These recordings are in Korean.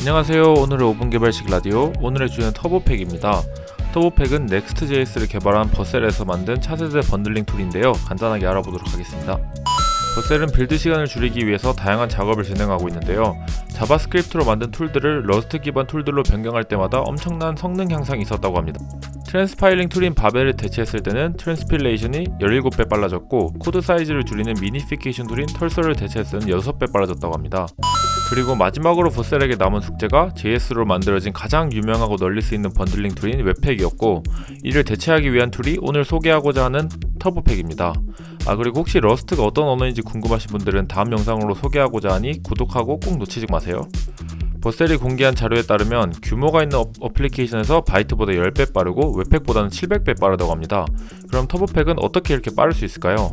안녕하세요. 오늘의 5분 개발식 라디오. 오늘의 주제는 터보팩입니다. 터보팩은 넥스트.js를 개발한 버셀에서 만든 차세대 번들링 툴인데요. 간단하게 알아보도록 하겠습니다. 버셀은 빌드 시간을 줄이기 위해서 다양한 작업을 진행하고 있는데요. 자바스크립트로 만든 툴들을 러스트 기반 툴들로 변경할 때마다 엄청난 성능 향상이 있었다고 합니다. 트랜스파일링 툴인 바벨을 대체했을 때는 트랜스필레이션이 17배 빨라졌고 코드 사이즈를 줄이는 미니피케이션 툴인 털서를 대체했을 때는 6배 빨라졌다고 합니다. 그리고 마지막으로 버셀에게 남은 숙제가 JS로 만들어진 가장 유명하고 널리 쓰이는 번들링 툴인 웹팩이었고 이를 대체하기 위한 툴이 오늘 소개하고자 하는 터보팩입니다. 아 그리고 혹시 러스트가 어떤 언어인지 궁금하신 분들은 다음 영상으로 소개하고자 하니 구독하고 꼭 놓치지 마세요. 버셀이 공개한 자료에 따르면 규모가 있는 어, 어플리케이션에서 바이트보다 10배 빠르고 웹팩보다는 700배 빠르다고 합니다. 그럼 터보팩은 어떻게 이렇게 빠를 수 있을까요?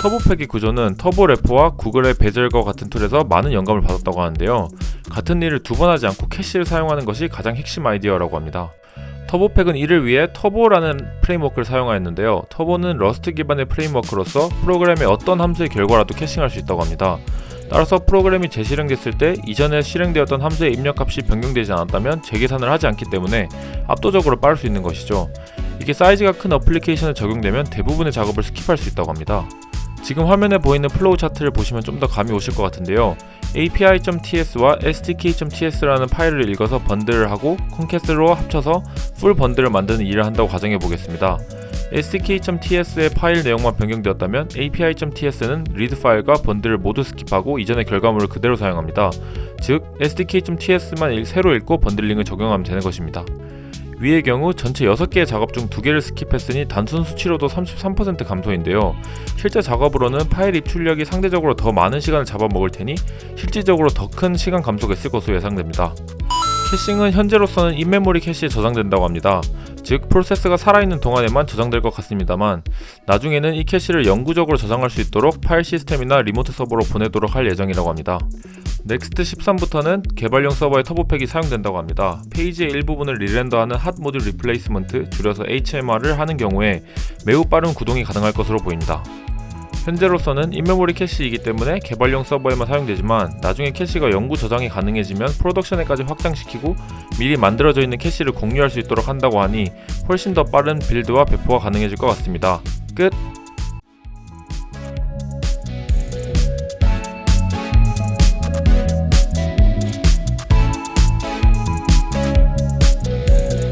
터보팩의 구조는 터보래퍼와 구글의 베젤과 같은 툴에서 많은 영감을 받았다고 하는데요. 같은 일을 두 번 하지 않고 캐시를 사용하는 것이 가장 핵심 아이디어라고 합니다. 터보팩은 이를 위해 터보라는 프레임워크를 사용하였는데요. 터보는 러스트 기반의 프레임워크로서 프로그램의 어떤 함수의 결과라도 캐싱할 수 있다고 합니다. 따라서 프로그램이 재실행됐을 때 이전에 실행되었던 함수의 입력값이 변경되지 않았다면 재계산을 하지 않기 때문에 압도적으로 빠를 수 있는 것이죠. 이게 사이즈가 큰 어플리케이션에 적용되면 대부분의 작업을 스킵할 수 있다고 합니다. 지금 화면에 보이는 플로우 차트를 보시면 좀 더 감이 오실 것 같은데요. api.ts와 stk.ts라는 파일을 읽어서 번들을 하고 콘캐스로 합쳐서 풀 번들을 만드는 일을 한다고 가정해 보겠습니다. stk.ts의 파일 내용만 변경되었다면 api.ts는 리드 파일과 번들을 모두 스킵하고 이전의 결과물을 그대로 사용합니다. 즉 stk.ts만 새로 읽고 번들링을 적용하면 되는 것입니다. 위의 경우 전체 6개의 작업 중 2개를 스킵했으니 단순 수치로도 33% 감소인데요. 실제 작업으로는 파일 입출력이 상대적으로 더 많은 시간을 잡아먹을 테니 실질적으로 더 큰 시간 감소가 있을 것으로 예상됩니다. 캐싱은 현재로서는 인메모리 캐시에 저장된다고 합니다. 즉 프로세스가 살아있는 동안에만 저장될 것 같습니다만 나중에는 이 캐시를 영구적으로 저장할 수 있도록 파일 시스템이나 리모트 서버로 보내도록 할 예정이라고 합니다. 넥스트 13부터는 개발용 서버의 터보팩이 사용된다고 합니다. 페이지의 일부분을 리렌더하는 핫 모듈 리플레이스먼트 줄여서 HMR을 하는 경우에 매우 빠른 구동이 가능할 것으로 보입니다. 현재로서는 인메모리 캐시이기 때문에 개발용 서버에만 사용되지만 나중에 캐시가 영구 저장이 가능해지면 프로덕션에까지 확장시키고 미리 만들어져 있는 캐시를 공유할 수 있도록 한다고 하니 훨씬 더 빠른 빌드와 배포가 가능해질 것 같습니다. 끝!